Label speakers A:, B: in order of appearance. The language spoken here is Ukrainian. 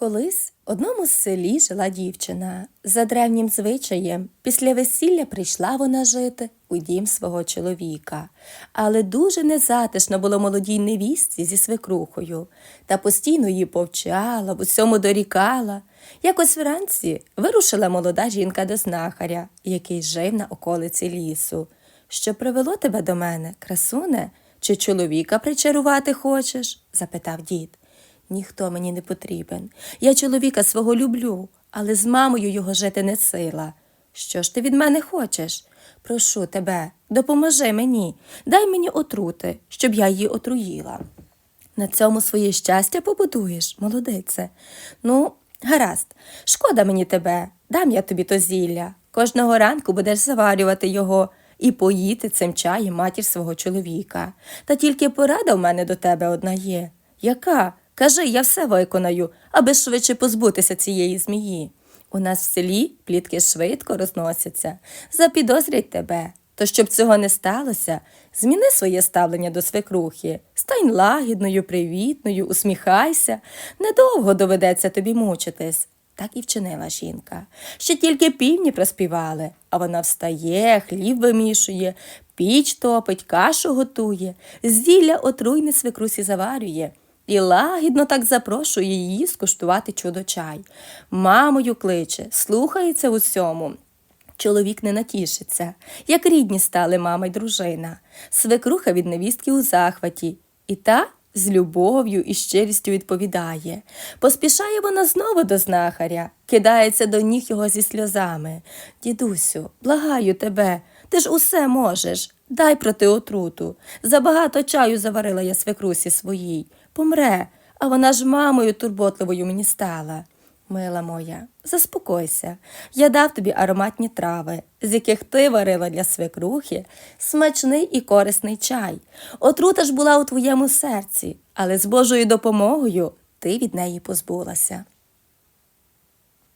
A: Колись в одному селі жила дівчина. За древнім звичаєм, після весілля прийшла вона жити у дім свого чоловіка. Але дуже незатишно було молодій невістці зі свекрухою, та постійно її повчала, в усьому дорікала. Якось вранці вирушила молода жінка до знахаря, який жив на околиці лісу. Що привело тебе до мене, красуне? Чи чоловіка причарувати хочеш? запитав дід. Ніхто мені не потрібен. Я чоловіка свого люблю, але з мамою його жити не сила. Що ж ти від мене хочеш? Прошу тебе, допоможи мені, дай мені отрути, щоб я її отруїла. На цьому своє щастя побудуєш, молодице. Ну, гаразд, шкода мені тебе, дам я тобі то зілля. Кожного ранку будеш заварювати його і поїти цим чаєм матір свого чоловіка. Та тільки порада в мене до тебе одна є. Яка? Кажи, я все виконаю, аби швидше позбутися цієї змії. У нас в селі плітки швидко розносяться, запідозрять тебе. То щоб цього не сталося, зміни своє ставлення до свекрухи, стань лагідною, привітною, усміхайся, недовго доведеться тобі мучитись. Так і вчинила жінка. Ще тільки півні проспівали, а вона встає, хліб вимішує, піч топить, кашу готує, зілля отруйне свекрусі заварює. І лагідно так запрошує її скуштувати чудо чай. Мамою кличе, слухається усьому. Чоловік не натішиться, як рідні стали мама й дружина. Свекруха від невістки у захваті, і та з любов'ю і щирістю відповідає. Поспішає вона знову до знахаря, кидається до ніг його зі сльозами. Дідусю, благаю тебе, ти ж усе можеш. Дай проти отруту. Забагато чаю заварила я свекрусі своїй. Помре, а вона ж мамою турботливою мені стала. Мила моя, заспокойся. Я дав тобі ароматні трави, з яких ти варила для свекрухи смачний і корисний чай. Отрута ж була у твоєму серці, але з Божою допомогою ти від неї позбулася.